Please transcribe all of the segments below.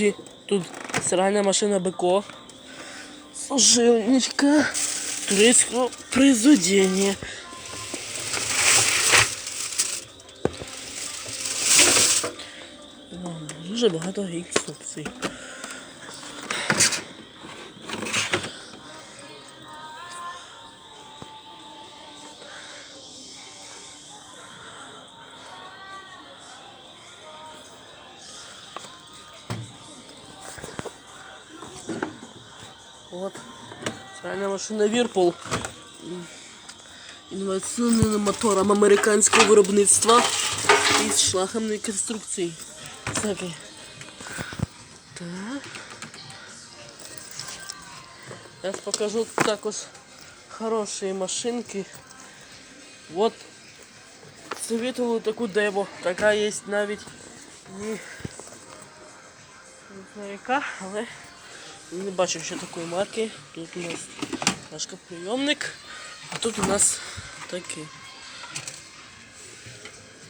Кстати, тут стиральная машина Беко. Служебничка турецкого произведения. О, Дуже багато інструкцій. Вот. Стиральна машина Вірпул. Інноваційним мотором американського виробництва із шлахомної конструкції. Всякий. Так. Зараз покажу також хороші машинки. Вот советую таку дево. Така є навіть не, не знаю яка, але не бачив ще такої марки. Тут у нас наш прийомник, а тут у нас такий.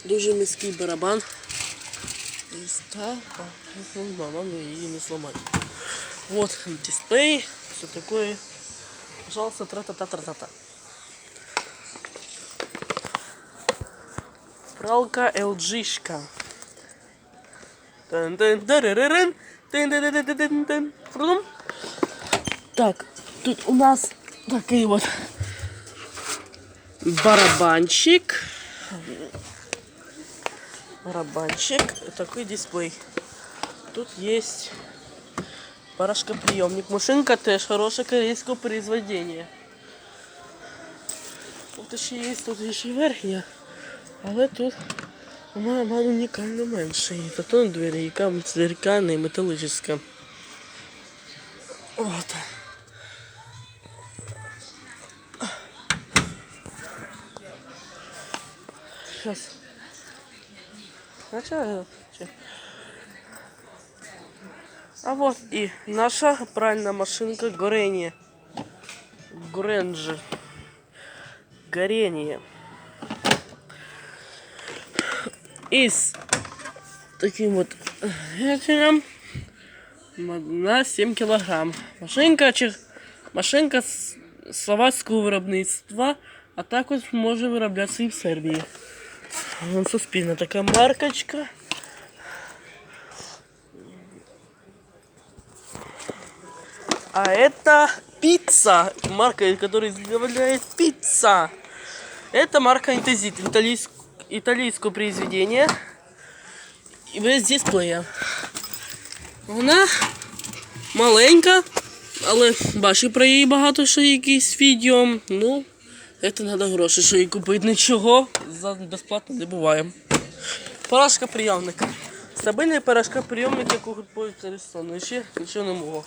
Дуже міський барабан. І ста, ну, мама, ну її не сломать. Вот дисплей, все такое. Пожалуйста, тра-та-та-та-та-та. Пралка LG-шка. Тан-тан-тарараран, тан-тан-тан-тан-тан. Фрудум. Так, тут у нас такий вот барабанчик. Барабанчик. Такой дисплей. Тут есть порошкоприемник. Машинка теж хороше корейського произведення. Тут ще є, тут ще верхня. Але тут вона мама унікально менше. І та то двері, яка зеркальна і металічна. Сейчас. Начало. А вот и наша пральная машинка горение. Гренджи. Горение. И с таким вот вентилем на 7 кілограм. Машинка чи машинка з словацького виробництва, а також може вироблятися і в Сербії. Вон суспільна така маркочка. А это пицца, марка, которая изготовляет пицца. Это марка Интезит, итальянск- итальянское произведение. І без дисплея. Вона маленька, але бачу про її багато що якісь відео. Ну, це треба гроші, що її купити нічого За безплатно не буває. Порошка прийомник. Стабільний порошка прийомник, який купують Арестон. Ще нічого не можу.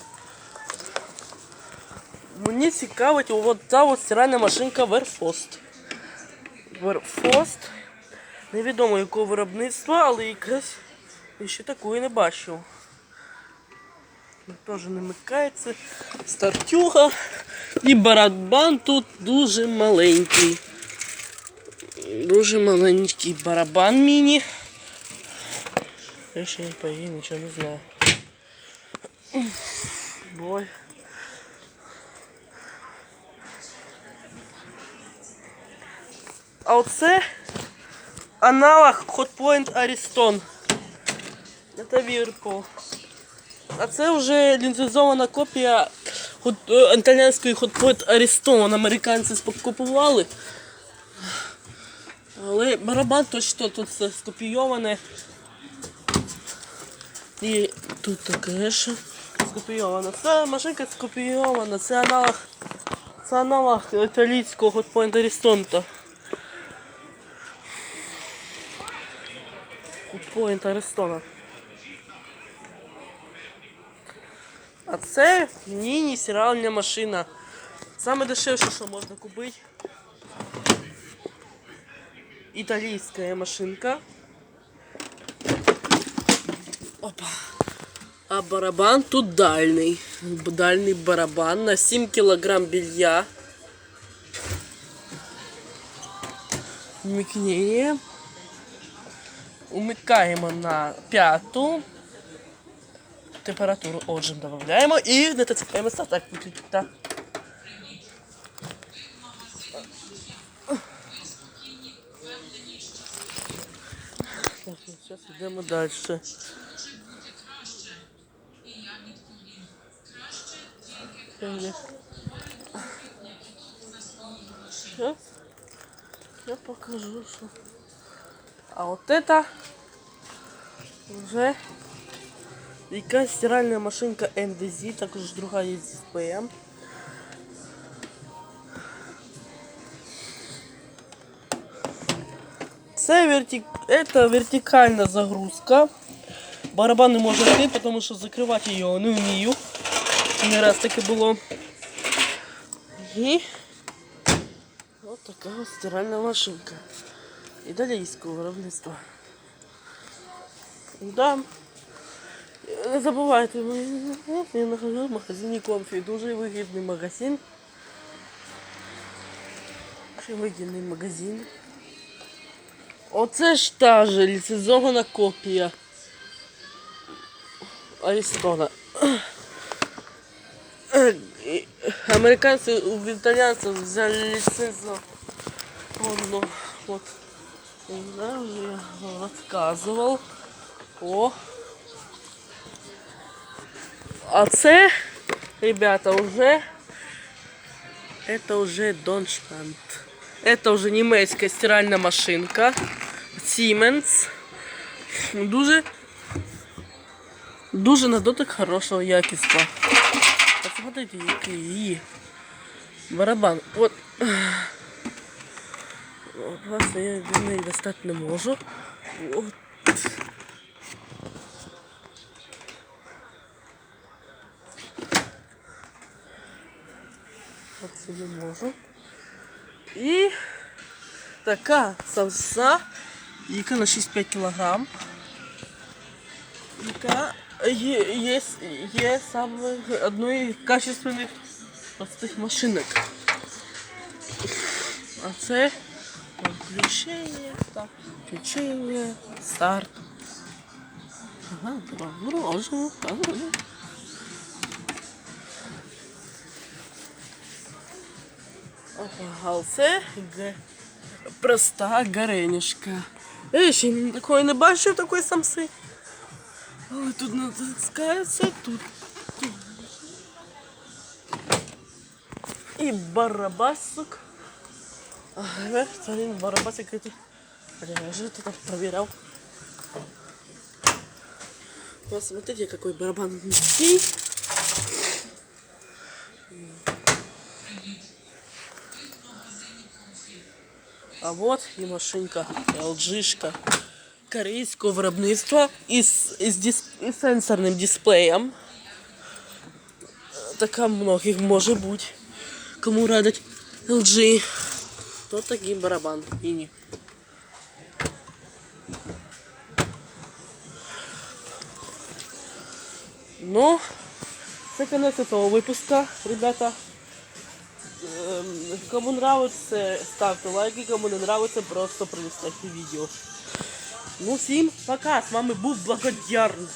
Мені цікавить от та от стиральна машинка Верфост. Верфост. Невідомо якого виробництва, але якась ще такої не бачив. Теж не микається. Стартюга. І барабан тут дуже маленький. Дуже маленький барабан міні. Я ще по її нічого не знаю. Бой. А оце аналог Hotpoint Ariston. Це Вірпо. А це вже лінзизована копія хот- е, італійської Hotpoint Ariston. Американці скопували. Але барабан точно тут скопійоване. І тут таке ж скопійовано. Це машинка скопійована, це аналог. Це аналог італійського Hotpoint Ariston. Hotpoint Ariston. А це міні-стиральна машина. Саме дешевше, що можна купити. Італійська машинка. Опа. А барабан тут дальний. Дальний барабан на 7 кілограм белья. Вмикнення. Умикаємо на п'яту. температуру отжим додаємо і натискаємо старт. Так, виключити, так. Так, ну, зараз йдемо далі. Сейчас я покажу, что... А вот это уже якась стиральная машинка MDZ, також другая есть SPM. Це верти... это вертикальна загрузка. Барабан не може йти, тому що закривати її не вмію. Не раз таке було. І Ось така ось стиральна машинка. Італійського виробництва. Да. Не забувайте, ви- я нахожу в магазині Комфі. Дуже вигідний магазин. Дуже вигідний магазин. Оце ж та же ліцензована копія. Арістона. И Американцы у итальянцев взяли лицензию. Он, ну, вот. Да, уже я рассказывал. О. А це, ребята, уже это уже Донштант. Это уже немецкая стиральная машинка. Siemens. Дуже дуже на дотик хорошого якіства. Посмотрите, який її барабан. От. От, Власне, я до неї достати не можу. От. От сюди можу. І така самса, яка на 6-5 кілограм. яка є, є, є саме одною з качественних простих машинок. А це включення, так, включення, старт. Ага, продовжуємо. Ага. Ага, а це йде проста гаренішка. Я ще такої не бачив, такої самси. Але тут натискається, тут. тут. І барабасик. Ага, це він барабасик это. Я же это там проверял. Вот смотрите, какой барабан низкий. А вот і машинка LG-шка корейського виробництва із, із, дис, із сенсорним дисплеєм. Така многих може бути. Кому радить LG. То такий барабан. Іні. Ну, це кінець цього випуска, ребята. Кому нравится, ставьте лайки, кому не нравится, просто пролистайте видео. Ну, всім пока, з вами був Благодярний.